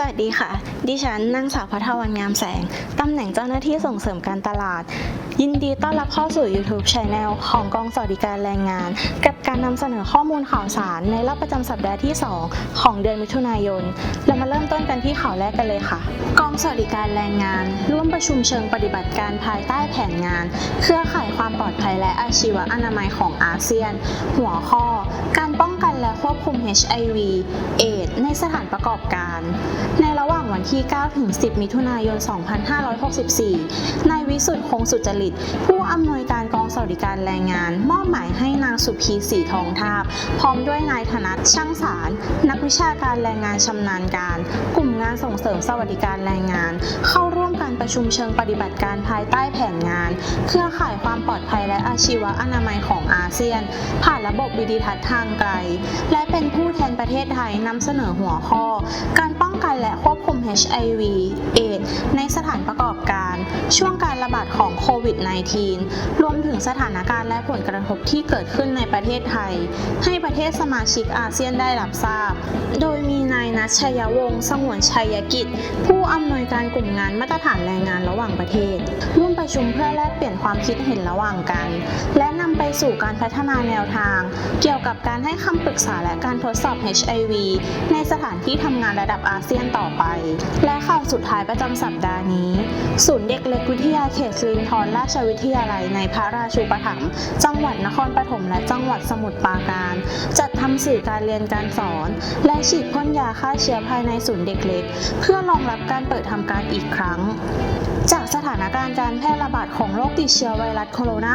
สวัสดีค่ะ ดิฉันนางสาวพัทวันงามแสง ตำแหน่งเจ้าหน้าที่ส่งเสริมการตลาด ยินดีต้อนรับเข้าสู่ YouTube Channel ของกองสวัสดิการแรงงาน กับการนำเสนอข้อมูลข่าวสารในรอบประจำสัปดาห์ที่ 2 ของเดือนมิถุนายน เรามาเริ่มต้นกันที่ข่าวแรกกันเลยค่ะ กองสวัสดิการแรงงาน ร่วมประชุมเชิงปฏิบัติการภายใต้แผนงาน เครือข่ายความปลอดภัยและอาชีวอนามัยของอาเซียน หัวข้อ การป้องกัน และควบคุม HIV เอดในสถานประกอบการ ในระหว่างวันที่ 9 ถึง 10 มิถุนายน 2564 นายวิสุทธิ์คงสุจริต ผู้อำนวยการกอง วัสดิการแรงงาน มอบหมายให้นางสุพีสีทองทาบ พร้อมด้วยนายธนัทช่างสาร นักวิชาการแรงงานชำนาญการ กลุ่มงานส่งเสริมสวัสดิการแรงงาน เข้าร่วมการประชุมเชิงปฏิบัติการภายใต้แผนงาน เครือข่ายความปลอดภัยและอาชีวอนามัยของอาเซียน ผ่านระบบวิดีทัศน์ทางไกล และเป็นผู้แทนประเทศไทยนำเสนอหัวข้อ การป้องกันและควบคุม HIV เอดในสถานประกอบการ ช่วงการระบาดของโควิด -19 รวมถึงสถานการณ์และผลกระทบที่เกิดขึ้นในประเทศไทย ให้ประเทศสมาชิกอาเซียนได้รับทราบ โดยมีนายนัชชัยวงศ์สงวนชัยกิจ ผู้อำนวยการกลุ่มงานมาตรฐานแรงงานระหว่างประเทศ ร่วมประชุมเพื่อแลกเปลี่ยนความคิดเห็นระหว่างกัน และนำไปสู่การพัฒนาแนวทาง เกี่ยวกับการให้คำปรึกษาและการทดสอบ HIV ในสถานที่ทำงานระดับอาเซียนต่อไป และข่าวสุดท้ายประจำสัปดาห์นี้ ศูนย์เด็กเล็กวิทยาเขตสิรินธรราชวิทยาลัยในพระราชูปถัมภ์จังหวัดนครปฐมและจังหวัดสมุทรปราการ จัด ทำสื่อการเรียนการสอน และฉีดพ่นยาฆ่าเชื้อภายในศูนย์เด็กเล็ก เพื่อรองรับการเปิดทำการอีกครั้งจากสถานการณ์การแพร่ระบาดของโรคติดเชื้อไวรัสโคโรนา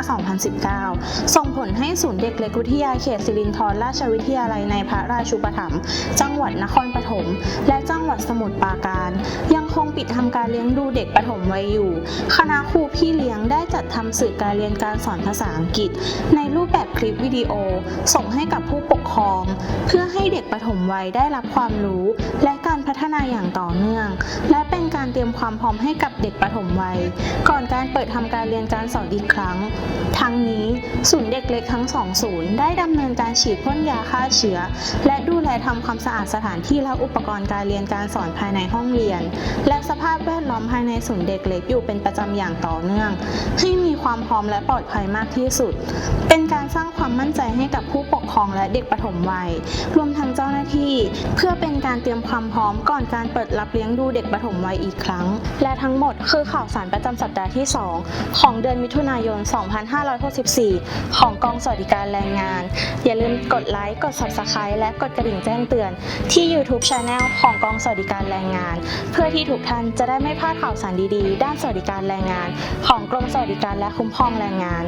2019 ส่งผลให้ศูนย์เด็กเล็กวิทยาเขตสิรินธรราชวิทยาลัยในพระราชูปถัมภ์จังหวัดนครปฐม และจังหวัดสมุทรปราการ ยังคงปิดทำการเลี้ยงดูเด็กปฐมวัยอยู่ คณะครูพี่เลี้ยงได้จัดทำสื่อการเรียนการสอนภาษาอังกฤษ ในรูปแบบคลิปวิดีโอ ส่งให้กับผู้ปก ครอง เพื่อให้เด็กปฐมวัยได้รับความรู้ และการพัฒนาอย่างต่อเนื่อง และเป็นการเตรียมความพร้อมให้กับเด็กปฐมวัย ก่อนการเปิดทำการเรียนการสอนอีกครั้ง ทั้งนี้ศูนย์เด็กเล็กทั้งสองศูนย์ได้ดำเนินการฉีดพ่นยาฆ่าเชื้อ และดูแลทำความสะอาดสถานที่และอุปกรณ์การเรียนการสอนภายในห้องเรียน และสภาพแวดล้อมภายในศูนย์เด็กเล็กอยู่เป็นประจำอย่างต่อเนื่อง ให้มีความพร้อมและปลอดภัยมากที่สุด เป็นการสร้างความมั่นใจให้กับผู้ปกครองและเด็กปฐมวัย รวมทั้งเจ้าหน้าที่ เพื่อเป็นการเตรียมความพร้อมก่อนการเปิดรับเลี้ยงดูเด็กปฐมวัยอีกครั้ง และทั้งหมดคือข่าวสารประจำสัปดาห์ที่ 2 ของเดือนมิถุนายน 2564 ของกองสวัสดิการแรงงาน อย่าลืมกดไลค์ กด Subscribe และกดกระดิ่งแจ้งเตือน ที่ YouTube Channel ของกองสวัสดิการแรงงาน เพื่อที่ทุกท่านจะได้ไม่พลาดข่าวสารดีๆ ด้านสวัสดิการแรงงาน ของกรมสวัสดิการและคุ้มครองแรงงาน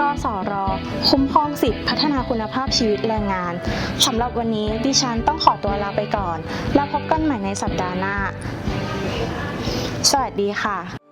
กสร คุ้มครองสิทธิพัฒนาคุณภาพชีวิตแรงงานสำหรับวันนี้ดิฉันต้องขอตัวลาไปก่อน แล้วพบกันใหม่ในสัปดาห์หน้า สวัสดีค่ะ